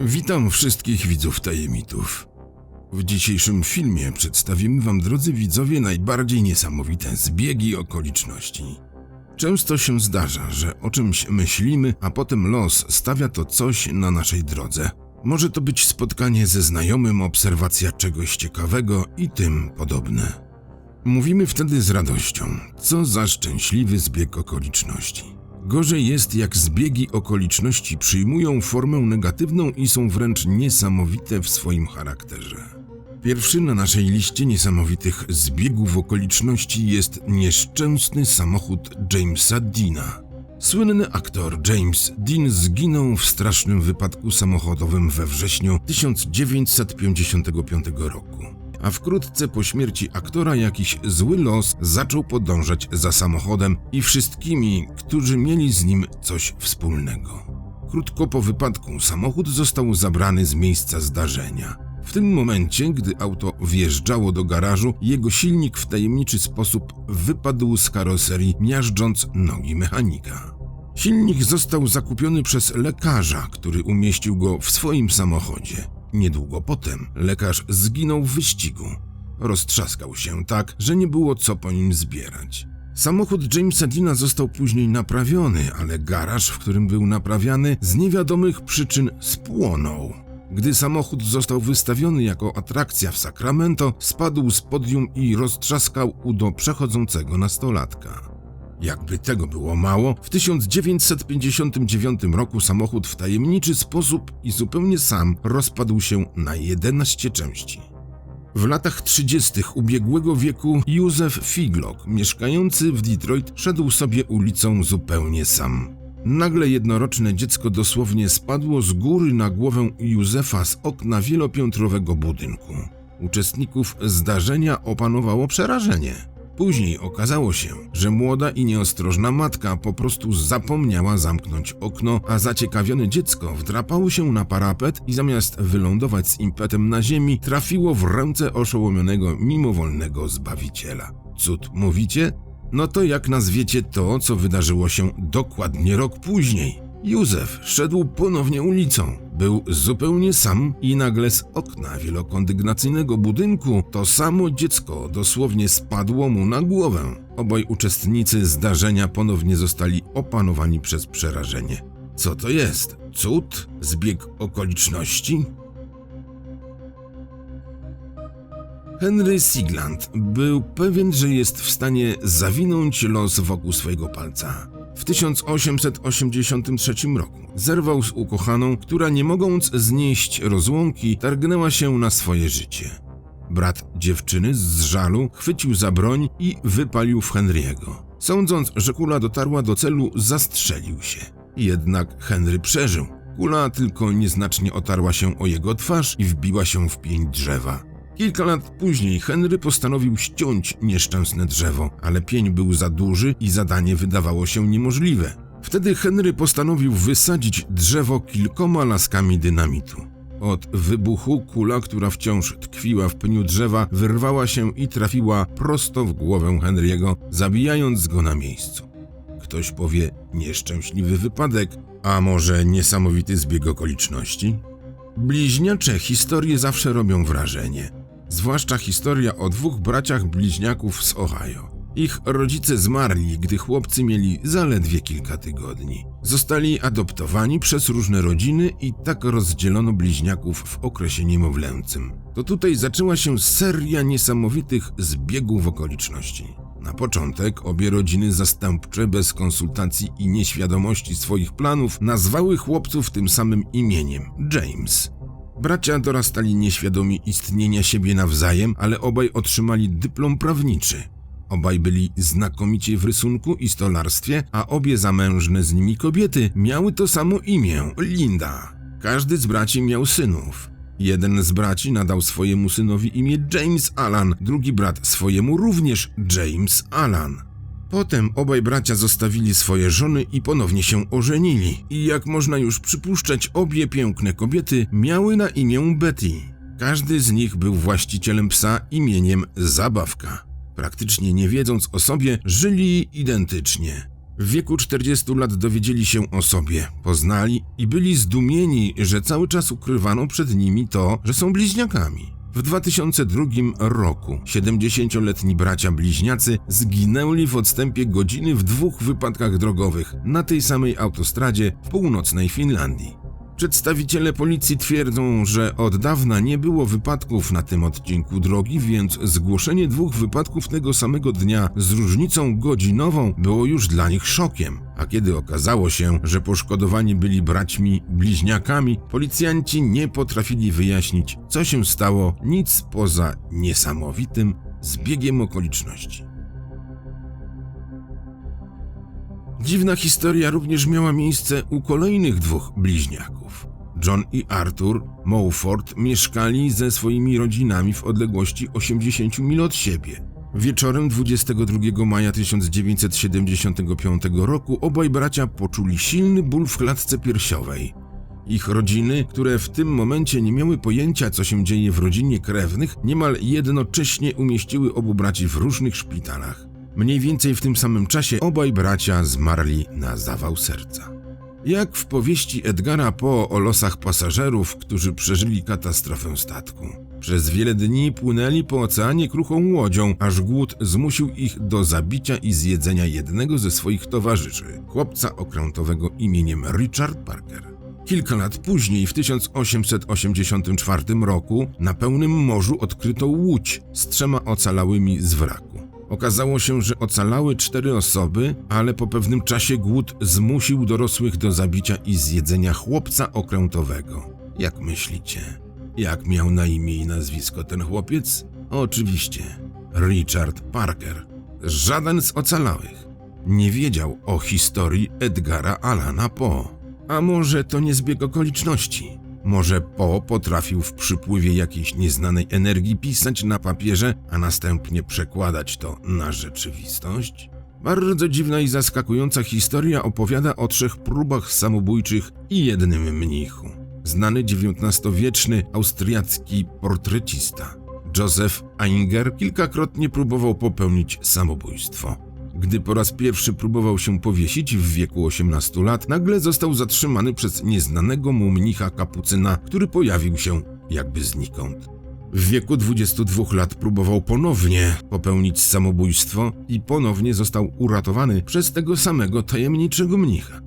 Witam wszystkich widzów tajemników. W dzisiejszym filmie przedstawimy Wam, drodzy widzowie, najbardziej niesamowite zbiegi okoliczności. Często się zdarza, że o czymś myślimy, a potem los stawia to coś na naszej drodze. Może to być spotkanie ze znajomym, obserwacja czegoś ciekawego i tym podobne. Mówimy wtedy z radością, co za szczęśliwy zbieg okoliczności. Gorzej jest, jak zbiegi okoliczności przyjmują formę negatywną i są wręcz niesamowite w swoim charakterze. Pierwszy na naszej liście niesamowitych zbiegów okoliczności jest nieszczęsny samochód Jamesa Deana. Słynny aktor James Dean zginął w strasznym wypadku samochodowym we wrześniu 1955 roku. A wkrótce po śmierci aktora jakiś zły los zaczął podążać za samochodem i wszystkimi, którzy mieli z nim coś wspólnego. Krótko po wypadku samochód został zabrany z miejsca zdarzenia. W tym momencie, gdy auto wjeżdżało do garażu, jego silnik w tajemniczy sposób wypadł z karoserii, miażdżąc nogi mechanika. Silnik został zakupiony przez lekarza, który umieścił go w swoim samochodzie. Niedługo potem lekarz zginął w wyścigu. Roztrzaskał się tak, że nie było co po nim zbierać. Samochód Jamesa Dina został później naprawiony, ale garaż, w którym był naprawiany, z niewiadomych przyczyn spłonął. Gdy samochód został wystawiony jako atrakcja w Sacramento, spadł z podium i roztrzaskał udo przechodzącego nastolatka. Jakby tego było mało, w 1959 roku samochód w tajemniczy sposób i zupełnie sam rozpadł się na 11 części. W latach 30. ubiegłego wieku Józef Figlock, mieszkający w Detroit, szedł sobie ulicą zupełnie sam. Nagle jednoroczne dziecko dosłownie spadło z góry na głowę Józefa z okna wielopiętrowego budynku. Uczestników zdarzenia opanowało przerażenie. Później okazało się, że młoda i nieostrożna matka po prostu zapomniała zamknąć okno, a zaciekawione dziecko wdrapało się na parapet i zamiast wylądować z impetem na ziemi, trafiło w ręce oszołomionego mimowolnego zbawiciela. Cud mówicie? No to jak nazwiecie to, co wydarzyło się dokładnie rok później? Józef szedł ponownie ulicą. Był zupełnie sam i nagle z okna wielokondygnacyjnego budynku to samo dziecko dosłownie spadło mu na głowę. Obaj uczestnicy zdarzenia ponownie zostali opanowani przez przerażenie. Co to jest? Cud? Zbieg okoliczności? Henry Sigland był pewien, że jest w stanie zawinąć los wokół swojego palca. W 1883 roku zerwał z ukochaną, która nie mogąc znieść rozłąki, targnęła się na swoje życie. Brat dziewczyny z żalu chwycił za broń i wypalił w Henry'ego. Sądząc, że kula dotarła do celu, zastrzelił się. Jednak Henry przeżył. Kula tylko nieznacznie otarła się o jego twarz i wbiła się w pień drzewa. Kilka lat później Henry postanowił ściąć nieszczęsne drzewo, ale pień był za duży i zadanie wydawało się niemożliwe. Wtedy Henry postanowił wysadzić drzewo kilkoma laskami dynamitu. Od wybuchu kula, która wciąż tkwiła w pniu drzewa, wyrwała się i trafiła prosto w głowę Henry'ego, zabijając go na miejscu. Ktoś powie nieszczęśliwy wypadek, a może niesamowity zbieg okoliczności? Bliźniacze historie zawsze robią wrażenie zwłaszcza historia o dwóch braciach bliźniaków z Ohio. Ich rodzice zmarli, gdy chłopcy mieli zaledwie kilka tygodni. Zostali adoptowani przez różne rodziny i tak rozdzielono bliźniaków w okresie niemowlęcym. To tutaj zaczęła się seria niesamowitych zbiegów okoliczności. Na początek obie rodziny zastępcze bez konsultacji i nieświadomości swoich planów nazwały chłopców tym samym imieniem James. Bracia dorastali nieświadomi istnienia siebie nawzajem, ale obaj otrzymali dyplom prawniczy. Obaj byli znakomici w rysunku i stolarstwie, a obie zamężne z nimi kobiety miały to samo imię Linda. Każdy z braci miał synów. Jeden z braci nadał swojemu synowi imię James Alan, drugi brat swojemu również James Alan. Potem obaj bracia zostawili swoje żony i ponownie się ożenili. I jak można już przypuszczać, obie piękne kobiety miały na imię Betty. Każdy z nich był właścicielem psa imieniem Zabawka. Praktycznie nie wiedząc o sobie, żyli identycznie. W wieku 40 lat dowiedzieli się o sobie, poznali i byli zdumieni, że cały czas ukrywano przed nimi to, że są bliźniakami. W 2002 roku 70-letni bracia bliźniacy zginęli w odstępie godziny w dwóch wypadkach drogowych na tej samej autostradzie w północnej Finlandii. Przedstawiciele policji twierdzą, że od dawna nie było wypadków na tym odcinku drogi, więc zgłoszenie dwóch wypadków tego samego dnia z różnicą godzinową było już dla nich szokiem. A kiedy okazało się, że poszkodowani byli braćmi bliźniakami, policjanci nie potrafili wyjaśnić, co się stało, nic poza niesamowitym zbiegiem okoliczności. Dziwna historia również miała miejsce u kolejnych dwóch bliźniaków. John i Arthur Mowford mieszkali ze swoimi rodzinami w odległości 80 mil od siebie. Wieczorem 22 maja 1975 roku obaj bracia poczuli silny ból w klatce piersiowej. Ich rodziny, które w tym momencie nie miały pojęcia, co się dzieje w rodzinie krewnych, niemal jednocześnie umieściły obu braci w różnych szpitalach. Mniej więcej w tym samym czasie obaj bracia zmarli na zawał serca. Jak w powieści Edgara Poe o losach pasażerów, którzy przeżyli katastrofę statku. Przez wiele dni płynęli po oceanie kruchą łodzią, aż głód zmusił ich do zabicia i zjedzenia jednego ze swoich towarzyszy, chłopca okrętowego imieniem Richard Parker. Kilka lat później, w 1884 roku, na pełnym morzu odkryto łódź z trzema ocalałymi z wraku. Okazało się, że ocalały cztery osoby, ale po pewnym czasie głód zmusił dorosłych do zabicia i zjedzenia chłopca okrętowego. Jak myślicie? Jak miał na imię i nazwisko ten chłopiec? Oczywiście, Richard Parker. Żaden z ocalałych nie wiedział o historii Edgara Allana Poe. A może to nie zbieg okoliczności? Może Poe potrafił w przypływie jakiejś nieznanej energii pisać na papierze, a następnie przekładać to na rzeczywistość? Bardzo dziwna i zaskakująca historia opowiada o trzech próbach samobójczych i jednym mnichu. Znany XIX-wieczny austriacki portrecista Joseph Ainger kilkakrotnie próbował popełnić samobójstwo. Gdy po raz pierwszy próbował się powiesić w wieku 18 lat, nagle został zatrzymany przez nieznanego mu mnicha kapucyna, który pojawił się jakby znikąd. W wieku 22 lat próbował ponownie popełnić samobójstwo i ponownie został uratowany przez tego samego tajemniczego mnicha.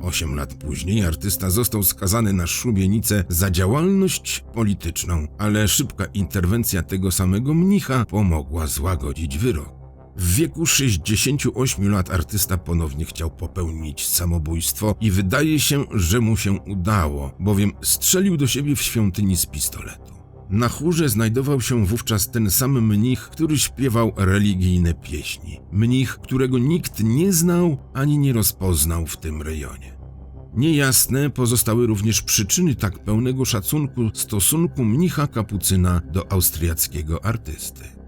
Osiem lat później artysta został skazany na szubienicę za działalność polityczną, ale szybka interwencja tego samego mnicha pomogła złagodzić wyrok. W wieku 68 lat artysta ponownie chciał popełnić samobójstwo i wydaje się, że mu się udało, bowiem strzelił do siebie w świątyni z pistoletu. Na chórze znajdował się wówczas ten sam mnich, który śpiewał religijne pieśni. Mnich, którego nikt nie znał ani nie rozpoznał w tym rejonie. Niejasne pozostały również przyczyny tak pełnego szacunku stosunku mnicha kapucyna do austriackiego artysty.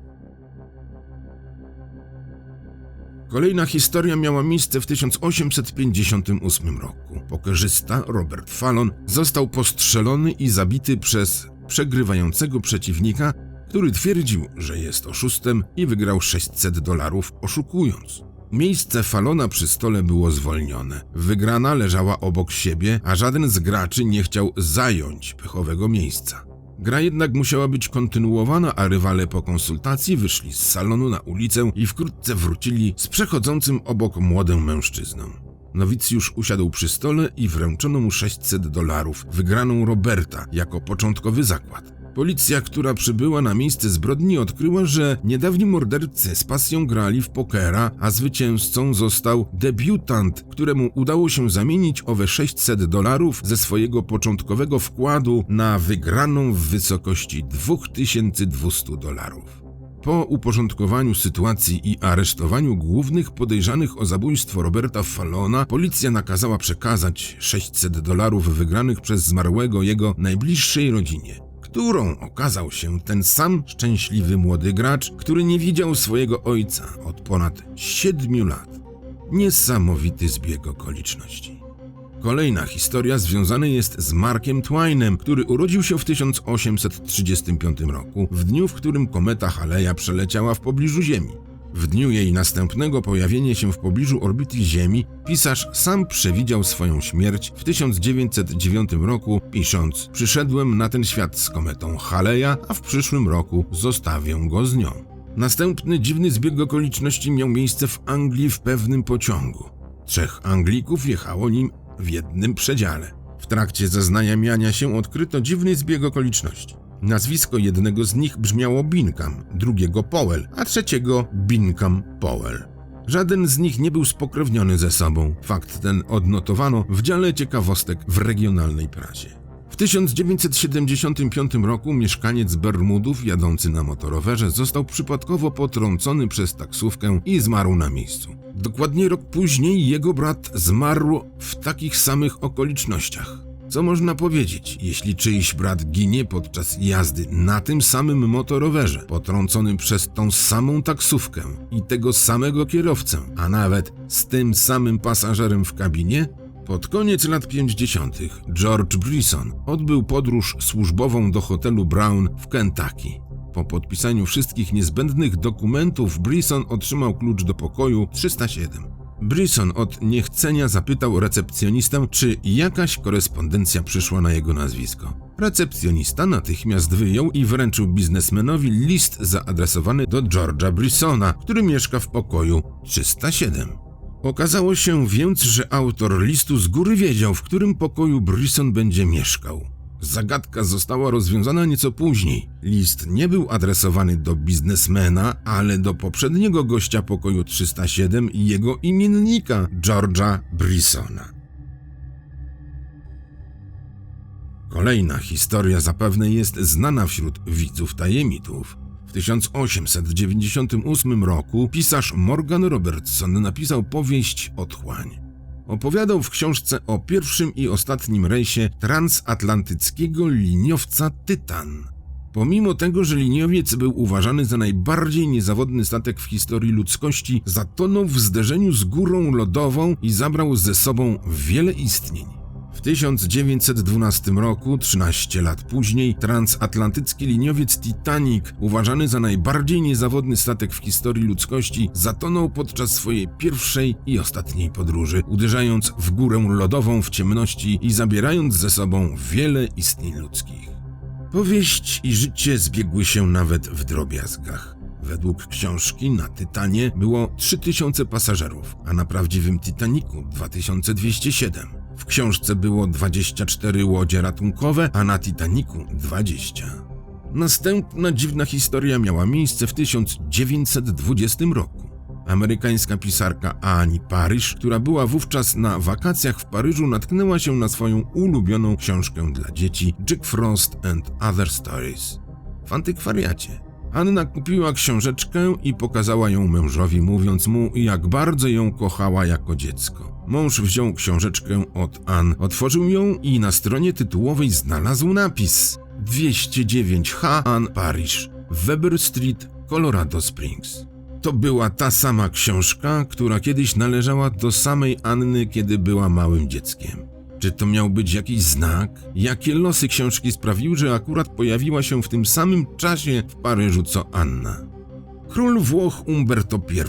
Kolejna historia miała miejsce w 1858 roku. Pokerzysta Robert Fallon został postrzelony i zabity przez przegrywającego przeciwnika, który twierdził, że jest oszustem i wygrał 600 dolarów oszukując. Miejsce Falona przy stole było zwolnione. Wygrana leżała obok siebie, a żaden z graczy nie chciał zająć pechowego miejsca. Gra jednak musiała być kontynuowana, a rywale po konsultacji wyszli z salonu na ulicę i wkrótce wrócili z przechodzącym obok młodym mężczyzną. Nowicjusz usiadł przy stole i wręczono mu 600 dolarów, wygraną Roberta, jako początkowy zakład. Policja, która przybyła na miejsce zbrodni, odkryła, że niedawni mordercy z pasją grali w pokera, a zwycięzcą został debiutant, któremu udało się zamienić owe 600 dolarów ze swojego początkowego wkładu na wygraną w wysokości 2200 dolarów. Po uporządkowaniu sytuacji i aresztowaniu głównych podejrzanych o zabójstwo Roberta Fallona, policja nakazała przekazać 600 dolarów wygranych przez zmarłego jego najbliższej rodzinie którą okazał się ten sam szczęśliwy młody gracz, który nie widział swojego ojca od ponad siedmiu lat. Niesamowity zbieg okoliczności. Kolejna historia związana jest z Markiem Twainem, który urodził się w 1835 roku, w dniu, w którym kometa Haleja przeleciała w pobliżu Ziemi. W dniu jej następnego pojawienia się w pobliżu orbity Ziemi, pisarz sam przewidział swoją śmierć w 1909 roku, pisząc: Przyszedłem na ten świat z kometą Haleja, a w przyszłym roku zostawię go z nią. Następny dziwny zbieg okoliczności miał miejsce w Anglii w pewnym pociągu. Trzech Anglików jechało nim w jednym przedziale. W trakcie zaznajamiania się odkryto dziwny zbieg okoliczności. Nazwisko jednego z nich brzmiało Bingham, drugiego Powell, a trzeciego Bingham Powell. Żaden z nich nie był spokrewniony ze sobą. Fakt ten odnotowano w dziale ciekawostek w regionalnej prasie. W 1975 roku mieszkaniec Bermudów jadący na motorowerze został przypadkowo potrącony przez taksówkę i zmarł na miejscu. Dokładnie rok później jego brat zmarł w takich samych okolicznościach. Co można powiedzieć, jeśli czyjś brat ginie podczas jazdy na tym samym motorowerze, potrącony przez tą samą taksówkę i tego samego kierowcę, a nawet z tym samym pasażerem w kabinie? Pod koniec lat 50. George Brisson odbył podróż służbową do hotelu Brown w Kentucky. Po podpisaniu wszystkich niezbędnych dokumentów Brisson otrzymał klucz do pokoju 307. Brisson od niechcenia zapytał recepcjonistę, czy jakaś korespondencja przyszła na jego nazwisko. Recepcjonista natychmiast wyjął i wręczył biznesmenowi list zaadresowany do George'a Brissona, który mieszka w pokoju 307. Okazało się więc, że autor listu z góry wiedział, w którym pokoju Brisson będzie mieszkał. Zagadka została rozwiązana nieco później. List nie był adresowany do biznesmena, ale do poprzedniego gościa pokoju 307 i jego imiennika, George'a Brissona. Kolejna historia zapewne jest znana wśród widzów tajemników. W 1898 roku pisarz Morgan Robertson napisał powieść Otchłań. Opowiadał w książce o pierwszym i ostatnim rejsie transatlantyckiego liniowca Tytan. Pomimo tego, że liniowiec był uważany za najbardziej niezawodny statek w historii ludzkości, zatonął w zderzeniu z górą lodową i zabrał ze sobą wiele istnień. W 1912 roku, 13 lat później, transatlantycki liniowiec Titanic, uważany za najbardziej niezawodny statek w historii ludzkości, zatonął podczas swojej pierwszej i ostatniej podróży, uderzając w górę lodową w ciemności i zabierając ze sobą wiele istnień ludzkich. Powieść i życie zbiegły się nawet w drobiazgach. Według książki na Tytanie było 3000 pasażerów, a na prawdziwym Titaniku 2207. W książce było 24 łodzie ratunkowe, a na Titaniku 20. Następna dziwna historia miała miejsce w 1920 roku. Amerykańska pisarka Annie Parrish, która była wówczas na wakacjach w Paryżu, natknęła się na swoją ulubioną książkę dla dzieci Jack Frost and Other Stories. W antykwariacie. Anna kupiła książeczkę i pokazała ją mężowi, mówiąc mu, jak bardzo ją kochała jako dziecko. Mąż wziął książeczkę od Ann, otworzył ją i na stronie tytułowej znalazł napis 209H Ann Parish, Weber Street, Colorado Springs. To była ta sama książka, która kiedyś należała do samej Anny, kiedy była małym dzieckiem. Czy to miał być jakiś znak? Jakie losy książki sprawiły, że akurat pojawiła się w tym samym czasie w Paryżu co Anna? Król Włoch Umberto I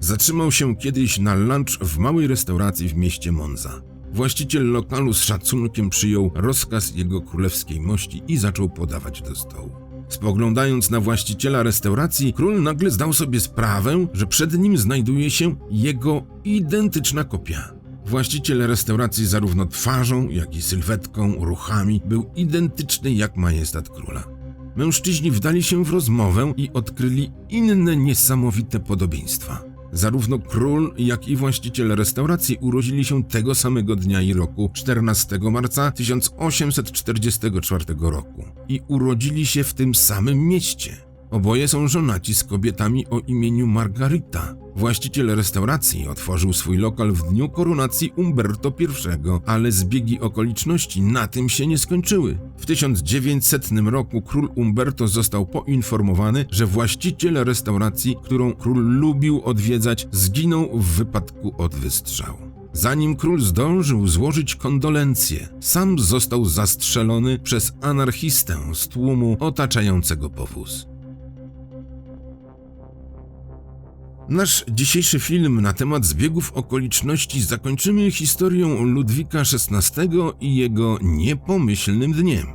zatrzymał się kiedyś na lunch w małej restauracji w mieście Monza. Właściciel lokalu z szacunkiem przyjął rozkaz jego królewskiej mości i zaczął podawać do stołu. Spoglądając na właściciela restauracji, król nagle zdał sobie sprawę, że przed nim znajduje się jego identyczna kopia. Właściciel restauracji zarówno twarzą, jak i sylwetką, ruchami był identyczny jak majestat króla. Mężczyźni wdali się w rozmowę i odkryli inne niesamowite podobieństwa. Zarówno król, jak i właściciel restauracji urodzili się tego samego dnia i roku 14 marca 1844 roku i urodzili się w tym samym mieście. Oboje są żonaci z kobietami o imieniu Margarita. Właściciel restauracji otworzył swój lokal w dniu koronacji Umberto I, ale zbiegi okoliczności na tym się nie skończyły. W 1900 roku król Umberto został poinformowany, że właściciel restauracji, którą król lubił odwiedzać, zginął w wypadku od wystrzału. Zanim król zdążył złożyć kondolencje, sam został zastrzelony przez anarchistę z tłumu otaczającego powóz. Nasz dzisiejszy film na temat zbiegów okoliczności zakończymy historią Ludwika XVI i jego niepomyślnym dniem.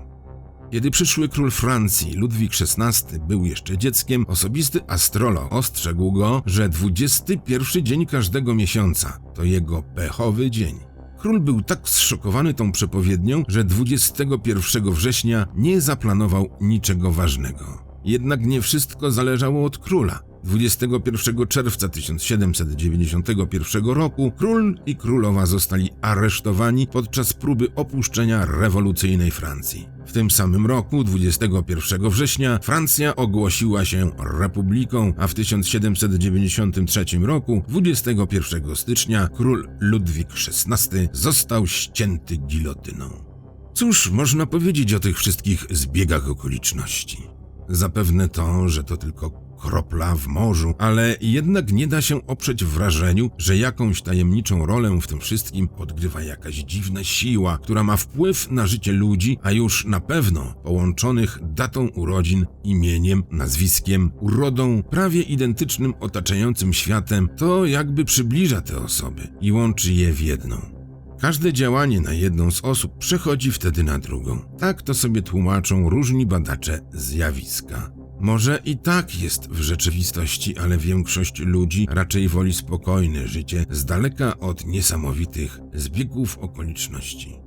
Kiedy przyszły król Francji, Ludwik XVI, był jeszcze dzieckiem, osobisty astrolog ostrzegł go, że 21 dzień każdego miesiąca to jego pechowy dzień. Król był tak zszokowany tą przepowiednią, że 21 września nie zaplanował niczego ważnego. Jednak nie wszystko zależało od króla. 21 czerwca 1791 roku król i królowa zostali aresztowani podczas próby opuszczenia rewolucyjnej Francji. W tym samym roku, 21 września, Francja ogłosiła się republiką, a w 1793 roku, 21 stycznia, król Ludwik XVI został ścięty gilotyną. Cóż można powiedzieć o tych wszystkich zbiegach okoliczności? Zapewne to, że to tylko kropla w morzu, ale jednak nie da się oprzeć wrażeniu, że jakąś tajemniczą rolę w tym wszystkim odgrywa jakaś dziwna siła, która ma wpływ na życie ludzi, a już na pewno połączonych datą urodzin, imieniem, nazwiskiem, urodą, prawie identycznym otaczającym światem, to jakby przybliża te osoby i łączy je w jedną. Każde działanie na jedną z osób przechodzi wtedy na drugą. Tak to sobie tłumaczą różni badacze zjawiska. Może i tak jest w rzeczywistości, ale większość ludzi raczej woli spokojne życie z daleka od niesamowitych zbiegów okoliczności.